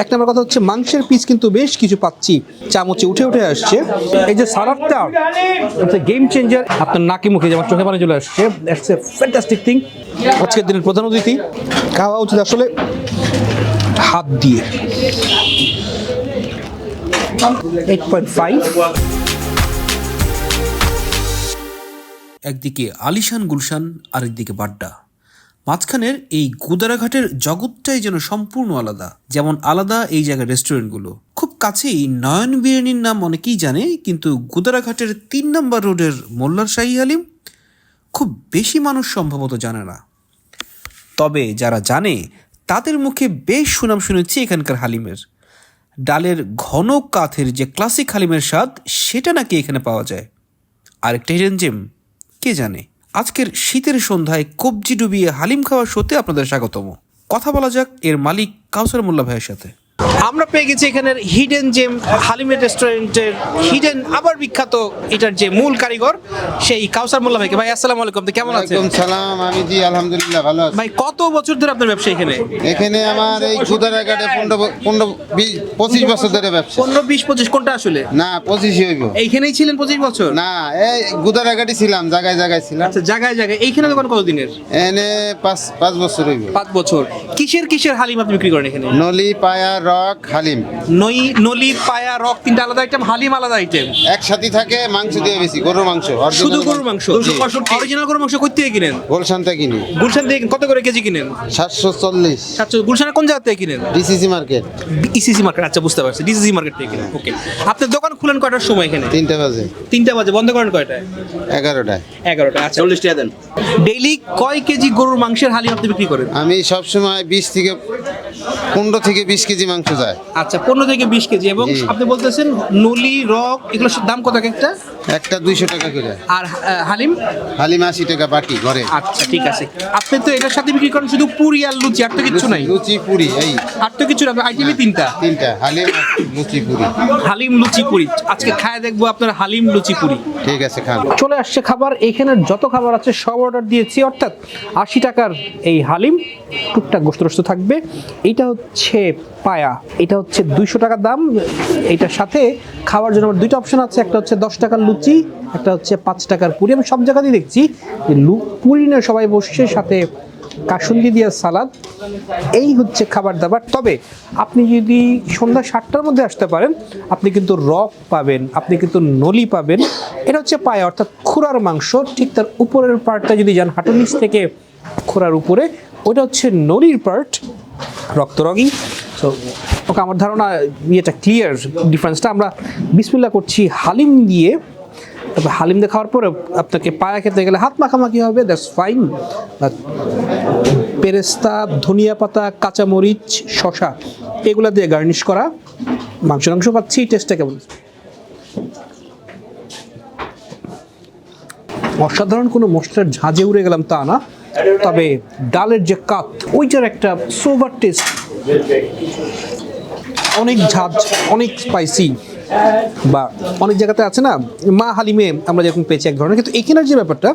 এক নম্বর কথা হচ্ছে, মাংসের পিস কিন্তু বেশ কিছু পাচ্ছি। চামচে উঠে উঠে আসছে। এই যে সালাদটা গেম চেঞ্জার আপনার নাকি মুখে যেমন চোখে পানি চলে আসছে দ্যাটস এ ফ্যান্টাস্টিক থিং আজকের দিনের প্রধান অতিথি, খাওয়া উচিত আসলে হাত দিয়ে। এইট পয়েন্ট ফাইভ একদিকে আলিশান গুলশান, আরেকদিকে বাড্ডা। মাঝখানের এই গুদারাঘাটের জগৎটাই যেন সম্পূর্ণ আলাদা। যেমন আলাদা এই জায়গার রেস্টুরেন্টগুলো খুব কাছেই নয়ন বিরিয়ানির নাম অনেকেই জানে, কিন্তু গুদারাঘাটের তিন নম্বর রোডের মোল্লার শাহী হালিম খুব বেশি মানুষ সম্ভবত জানে না। তবে যারা জানে, তাদের মুখে বেশ সুনাম শুনেছি এখানকার হালিমের। ডালের ঘন কাথের যে ক্লাসিক হালিমের স্বাদ, সেটা নাকি এখানে পাওয়া যায়। আরেকটা হিডেন জেম কে জানে? আজকের শীতের সন্ধ্যায় কবজি ডুবিয়ে হালিম খাওয়ার শোতে আপনাদের স্বাগতম। কথা বলা যাক এর মালিক কাউসার মোল্লা ভাইয়ের সাথে। আমরা পেয়ে গেছি এখানের হিডেন জেম হালিমের রেস্টুরেন্টের হিডেন আবার বিখ্যাত এটার যে মূল কারিগর সেই কাউসার মোল্লা ভাইকে। ভাই আসসালামু আলাইকুম। তো কেমন আছেন? সালাম। আমি জি আলহামদুলিল্লাহ ভালো আছি। ভাই কত বছর ধরে আপনার ব্যবসা এখানে? এখানে আমার এই গুদারাঘাটে পনেরো পনেরো পঁচিশ বছর ধরে ব্যবসা। পনেরো বিশ পঁচিশ কোনটা আসলে? না পঁচিশই হইব। এইখানেই ছিলেন পঁচিশ বছর? না এই গুদারাঘাটে ছিলাম জায়গায় জায়গায় ছিলাম। আচ্ছা জায়গায় জায়গায়। এইখানে দোকান কতদিনের? এনে পাঁচ পাঁচ বছর হইব। পাঁচ বছর। কিসের কিসের হালিম আপনি বিক্রি করেন এখানে? নলি পায়া রক হালিম। নই নলি পায়া রক তিনটা আলাদা আইটেম হালিম আলাদা আইটেম একসাথে থাকে মাংস দিয়ে বেশি গরুর মাংস শুধু গরুর মাংস। অরিজিনাল গরুর মাংস কই থেকে কিনেন? গোলশানটা কিনি। গুলশান থেকে কত করে কেজি কিনেন? সাতশো চল্লিশ। সাতশো গুলশানের কোন জায়গা থেকে কিনেন? ডিসিসি মার্কেট ইসিসি মার্কেট আচ্ছা বুঝতে পারছি। ডিসিসি মার্কেট থেকে কিনেন ওকে আপনার দোকান খুলেন কয়টার সময় এখানে? তিনটে বাজে। তিনটা বাজে বন্ধ করেন কয়টায়? এগারোটায়। এগারোটা আচ্ছা। চল্লিশ টাকা দেন। ডেইলি কয় কেজি গরুর মাংসের হালিম আপনি বিক্রি করেন? আমি সবসময় বিশ থেকে পনেরো থেকে বিশ কেজি মাংস যায় আচ্ছা পনেরো থেকে বিশ কেজি এবং। আপনি বলতেছেন নলি রক এগুলোর দাম কত এক একটা একটা দুইশো টাকা করে। আর হালিম? হালিম আশি টাকা বাটি ঘরে। আচ্ছা ঠিক আছে। আপনি তো এটার সাথে বিক্রি করেন শুধু পুরি আর লুচি আর তো কিচ্ছু নাই? লুচি পুরি এই। আর তো কিছু না আইটেমই তিনটা? তিনটা হালিম লুচি পুরি। হালিম লুচি পুরি। আজকে খায় দেখব আপনার হালিম লুচি পুরি। ঠিক আছে খান। চলে আসছে খাবার এখানের যত খাবার আছে সব অর্ডার দিয়েছি অর্থাৎ আশি টাকার এই হালিম টুকটাক গোস্ত থাকবে। এইটা হচ্ছে পায়া এটা হচ্ছে দুইশো টাকার দাম। এইটার সাথে খাওয়ার জন্য আমার দুইটা অপশন আছে একটা হচ্ছে দশ টাকার লুচি, একটা হচ্ছে পাঁচ টাকার পুরি। আমি সব জায়গাতেই দেখছি যে লু, পুরি নিয়ে সবাই বসছে, সাথে কাসুন্দি দিয়া সালাদ। এই হচ্ছে খাবার দাবার। তবে আপনি যদি সন্ধ্যা সাতটার মধ্যে আসতে পারেন, আপনি কিন্তু রক পাবেন, আপনি কিন্তু নলি পাবেন। এটা হচ্ছে পায়ে, অর্থাৎ খুরার মাংস। ঠিক তার উপরের পার্টটা যদি যান, হাঁটুর নিচ থেকে খুরার উপরে, ওটা হচ্ছে নলির পার্ট রক্তরগী তো ওকে, আমার ধারণা, ইয়েটা ক্লিয়ার ডিফারেন্সটা আমরা বিসমিল্লা করছি হালিম দিয়ে। তবে হালিম দিয়ে খাওয়ার পরে আপনাকে পায়া খেতে গেলে হাত মাখামাখি হবে দ্যাটস ফাইন পেরেস্তা, ধনিয়া পাতা, কাঁচামরিচ শশা এগুলো দিয়ে গার্নিশ করা মাংস মাংস পাচ্ছি টেস্টটা কেমন? অসাধারণ কোনো মশলার ঝাঁজে উড়ে গেলাম তা না, তবে ডালের যে কাত, ওইটার একটা সোভার টেস্ট অনেক ঝাঁজ অনেক স্পাইসি বা অনেক জায়গাতে আছে না, মা হালিমে আমরা যেরকম পেয়েছি এক ধরনের। কিন্তু এখানের যে ব্যাপারটা,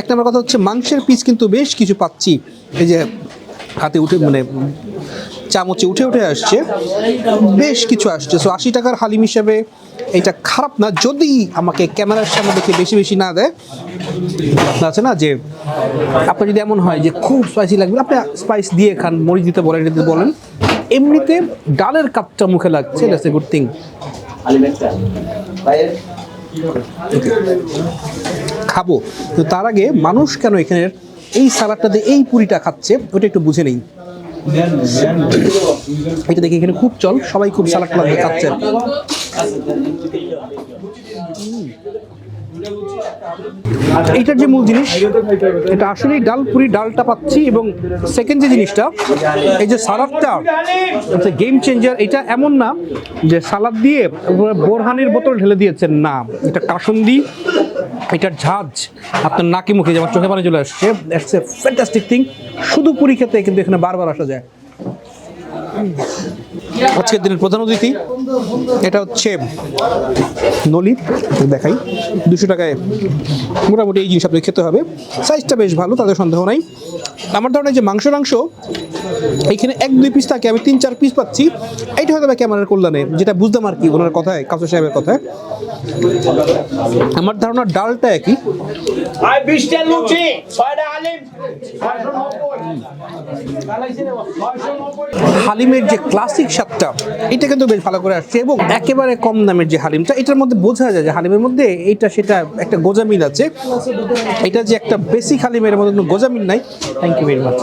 এক নম্বর কথা হচ্ছে মাংসের পিস কিন্তু বেশ কিছু পাচ্ছি। এই যে হাতে উঠে মানে চামচে উঠে উঠে আসছে, বেশ কিছু আসছে। সো আশি টাকার হালিম হিসাবে এটা খারাপ না, যদি আমাকে ক্যামেরার সামনে দেখে বেশি বেশি না দেয়। আছে না যে, আপনার যদি এমন হয় যে খুব স্পাইসি লাগবে, আপনি স্পাইস দিয়ে খান, মরিচ দিতে বলেন দিতে বলেন, এমনিতে ডালের কাপটা মুখে লাগছে দ্যাটস এ গুড থিং খাব। তো তার আগে মানুষ কেন এখানের এই সালাডটা দিয়ে এই পুরিটা খাচ্ছে ওটা একটু বুঝে নেই। এটা দেখি এখানে খুব চল সবাই খুব সালাড খাচ্ছে। দিয়ে খাচ্ছে এইটার যে মূল জিনিস, এটা আসলেই ডাল, পুরি ডালটা পাচ্ছি এবং সেকেন্ড যে জিনিসটা, এই যে সালাদটা, হচ্ছে গেম চেঞ্জার এটা এমন না যে সালাদ দিয়ে বোরহানির বোতল ঢেলে দিয়েছেন, না, এটা কাসন্দি, এটার ঝাঁজ, আপনার নাকি মুখে যেমন চোখে পানি চলে আসছে দ্যাটস এ ফ্যান্টাস্টিক থিং শুধু পুরি খেতে কিন্তু এখানে বারবার আসা যায়। আজকের দিনের প্রধান অতিথি, এটা হচ্ছে নলি দেখাই। দুশো টাকায় মোটামুটি এই জিনিস আপনাকে খেতে হবে। সাইজটা বেশ ভালো তাদের সন্দেহ নাই। আমার ধারণা যে মাংস মাংস এখানে এক দুই পিস থাকে আমি তিন চার পিস পাচ্ছি। এইটা হয়তো বা ক্যামেরার কল্যাণে যেটা বুঝতাম আর কি ওনার কথায় কাসু সাহেবের কথায়। আমার ধারণা ডালটা একই। হালিমের যে ক্লাসিক স্বাদটা এটা কিন্তু বেশ ভালো করে আসছে এবং একেবারে কম দামের যে হালিমটা এটার মধ্যে বোঝা যায় যে হালিমের মধ্যে এইটা সেটা একটা গোজামিল আছে। এটা যে একটা বেসিক হালিমের মধ্যে কোনো গোজামিল নাই। ভেরি মাচ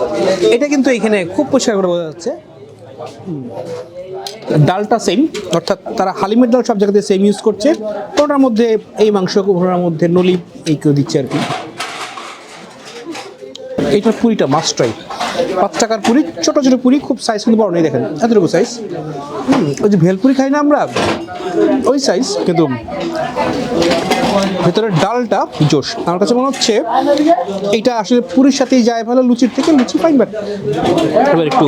এটা কিন্তু এখানে খুব পরিষ্কার করে বোঝা যাচ্ছে। ডালটা সেম অর্থাৎ তারা হালিমের ডাল সব জায়গাতে সেম ইউজ করছে। কোনোটার মধ্যে এই মাংস কোনোটার মধ্যে নলি, এই কেউ দিচ্ছে আর কি। এইটার পুরিটা মাস্ট ট্রাই পাঁচ টাকার পুরি, ছোটো ছোটো পুরি, খুব সাইজ কিন্তু বড় নেই, দেখেন, এতটুকু সাইজ ওই যে ভেলপুরি খাই না আমরা? ওই সাইজ কিন্তু ভেতরের ডালটা জোশ। আমার কাছে মনে হচ্ছে এটা আসলে পুরীর সাথেই যায় ভালো লুচির থেকে লুচি ফাইন বাট এবার একটু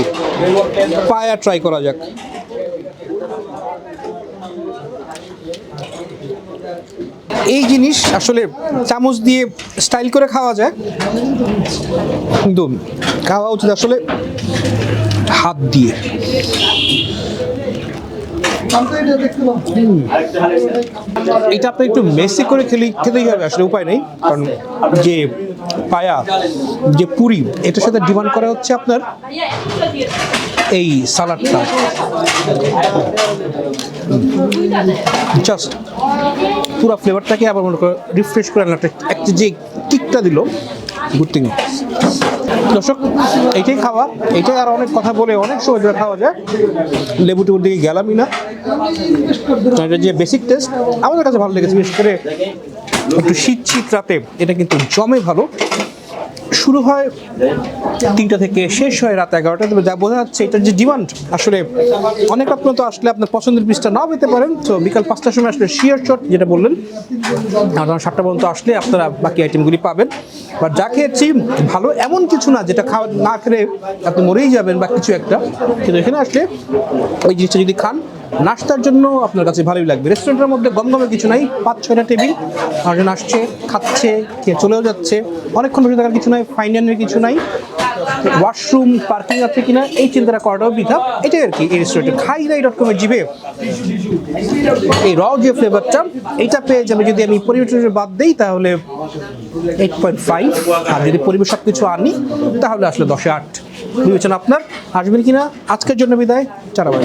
পায়া ট্রাই করা যাক। এই জিনিস আসলে চামচ দিয়ে স্টাইল করে খাওয়া যায়। কিন্তু খাওয়া উচিত আসলে হাত দিয়ে। এটা আপনি একটু মেসি করে খেলে খেতেই হবে আসলে উপায় নেই। কারণ যে পায়া যে পুরি এটার সাথে ডিমান্ড করা হচ্ছে আপনার এই সালাডটা। জাস্ট পুরো ফ্লেভারটাকে আবার মনে করে রিফ্রেশ করে আনলো একটা একটা যে কিকটা দিল গুড থিং দর্শক এইটাই খাওয়া এইটাই আর অনেক কথা বলে, অনেক সময় ধরে খাওয়া যায়। লেবু টেবুর দিকে গেলামই না। এটা যে বেসিক টেস্ট আমাদের কাছে ভালো লেগেছে, বিশেষ করে একটু শীত শীত রাতে, এটা কিন্তু জমে ভালো। শুরু হয় তিনটা থেকে শেষ হয় রাত এগারোটা। তবে যা বোঝা যাচ্ছে এটার যে ডিমান্ড, আসলে অনেক আপনার তো আসলে আপনার পছন্দের পিসটা নাও পেতে পারেন। তো বিকাল পাঁচটার সময় আসলে শিয়ার শট যেটা বললেন তখন সাতটা পর্যন্ত আসলে আপনারা বাকি আইটেমগুলি পাবেন। বা যা খেয়েছি, ভালো এমন কিছু না যেটা খাওয়া, না খেলে আপনি মরেই যাবেন বা কিছু একটা। কিন্তু এখানে আসলে ওই জিনিসটা যদি খান নাস্তার জন্য আপনার কাছে ভালোই লাগবে। রেস্টুরেন্টের মধ্যে গমগমে কিছু নাই, পাঁচ, ছয়টা টেবিল একজন আসছে, খাচ্ছে, খেয়ে চলেও যাচ্ছে, অনেকক্ষণ বসে থাকার কিছু নাই ফাইনালের কিছু নাই। ওয়াশরুম পার্কিং আছে কিনা, এই চিন্তাটা করাটাও বৃথা। এটাই আর কি, এই রেস্টুরেন্টে খাই রাই ডট কমের জিবে এই র যে ফ্লেভারটা এইটা পেয়ে যাবে যদি আমি পরিবেশ বাদ দিই, তাহলে এইট পয়েন্ট ফাইভ আর যদি পরিবেশ সব কিছু আনি, তাহলে আসলে দশে আট। বিবেচনা আপনার, আসবেন কিনা? আজকের জন্য বিদায় চারা বাই